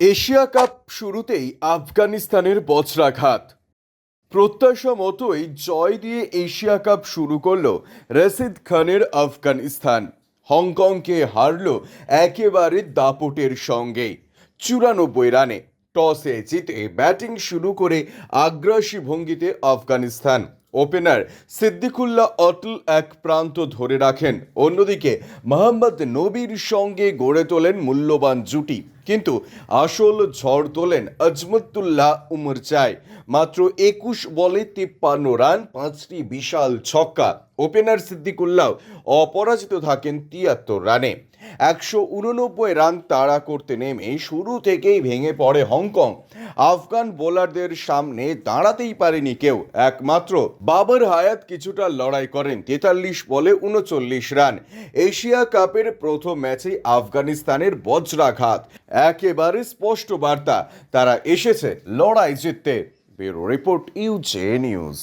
Asia cup শুরুতেই আফগানিস্তানের বজ্রাঘাত। প্রত্যাশা মতোই জয় দিয়ে এশিয়া কাপ শুরু করল রশিদ খানের আফগানিস্তান। হংকংকে হারল একেবারে দাপটের সঙ্গে। চুরানব্বই রানে টসে জিতে ব্যাটিং শুরু করে আগ্রাসী ভঙ্গিতে আফগানিস্তান। ওপেনার সিদ্দিকুল্লাহ অটল এক প্রান্ত ধরে রাখেন। অন্যদিকে মোহাম্মদ নবীর সঙ্গে গড়ে তোলেন মূল্যবান জুটি। কিন্তু আসল ঝড় তোলেন আজমতুল্লাহ উমর চাই। মাত্র একুশ বলে তিপ্পান্ন রান, পাঁচটি বিশাল ছক্কা। ওপেনার সিদ্দিকুল্লাহ অপরাজিত থাকেন তিয়াত্তর রানে। একশো উননব্বই রান তাড়া করতে নেমে শুরু থেকেই ভেঙে পড়ে হংকং। আফগান বোলারদের সামনে দাঁড়াতেই পারেনি কেউ। একমাত্র বাবর হায়াত কিছুটা লড়াই করেন, তেতাল্লিশ বলে উনচল্লিশ রান। এশিয়া কাপের প্রথম ম্যাচে আফগানিস্তানের বজ্রাঘাত। একেবারে স্পষ্ট বার্তা, তারা এসেছে লড়াই জিততে। Bureau report UJ news.